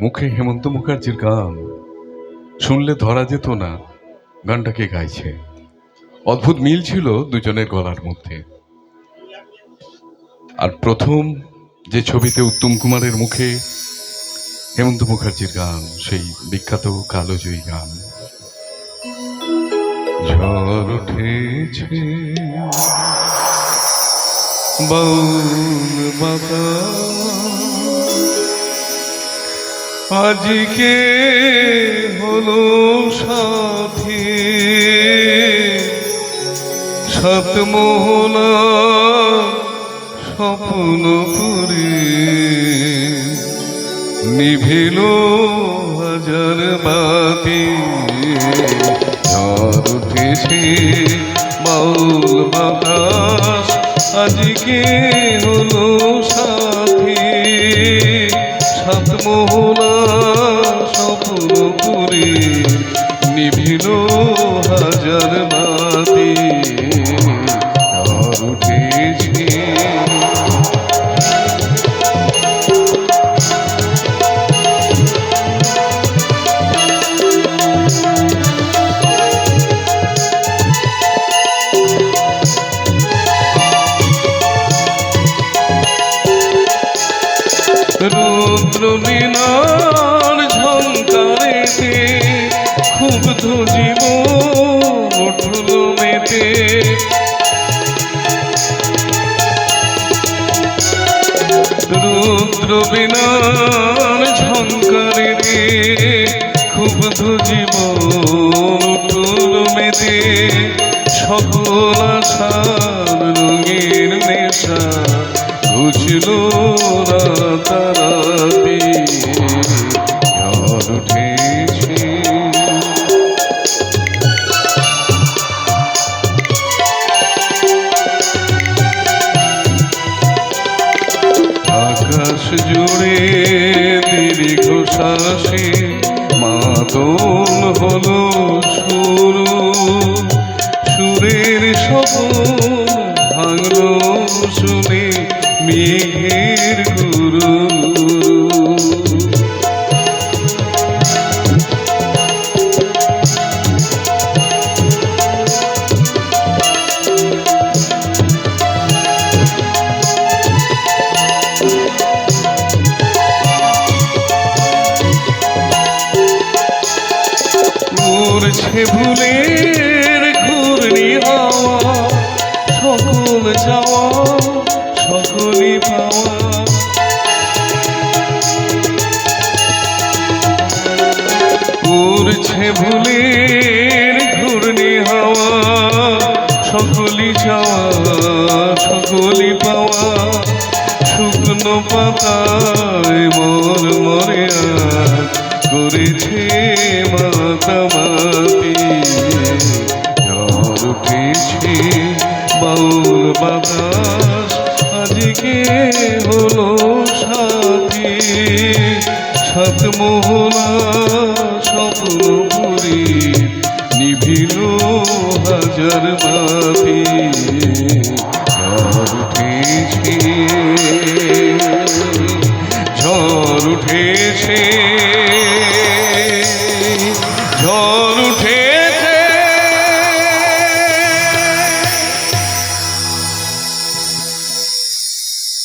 মুখে হেমন্ত মুখার্জির গান। শুনলে ধরা যেত না, গানটাকে গাইছে। অদ্ভুত মিল ছিল দুজনের গলার মধ্যে। আর প্রথম যে ছবিতে উত্তম কুমারের মুখে হেমন্ত মুখার্জির গান, সেই বিখ্যাত কালোজয়ী গান। ঝড় উঠেছে, বাউল আজকে হলো সাথী। সাত মোহনা স্বপ্ন করে নিভিল হাজার বাতি। ঝড় উঠেছে বাউল বাতাস আজকে হলো সাথী। মোহনা। রুদ্র বিনার ঝঙ্কারেতে খুব ধুজিব উঠল মেতে। রুদ্র বিনার ঝঙ্কারেতে খুব ধুজিব উঠল মেতে। সকল আশার নেশা ঘুচল রাতারাতি ঝড় আকাশ জুড়ে দীর্ঘ শ্বাসে হলো সুর। সুরের সপন ভাঙলো শুনে মেঘের গুরু। উড়ছে ভুলের ঘূর্ণি হাওয়া সকল যাওয়া। পাওয়া ভুলের ঘূর্ণি হাওয়া সকলই যাওয়া সকলই পাওয়া, শুকনো পাতায় মর মরে করেছে মাতামাতি ঝড় উঠেছে বাউল বাতাস কে হলো সাথে। সাত মোহনা স্বপ্ন পুরী নিভিল হাজার বাতি। ঝড় উঠেছে ঝড় উঠেছে, ঝড় উঠে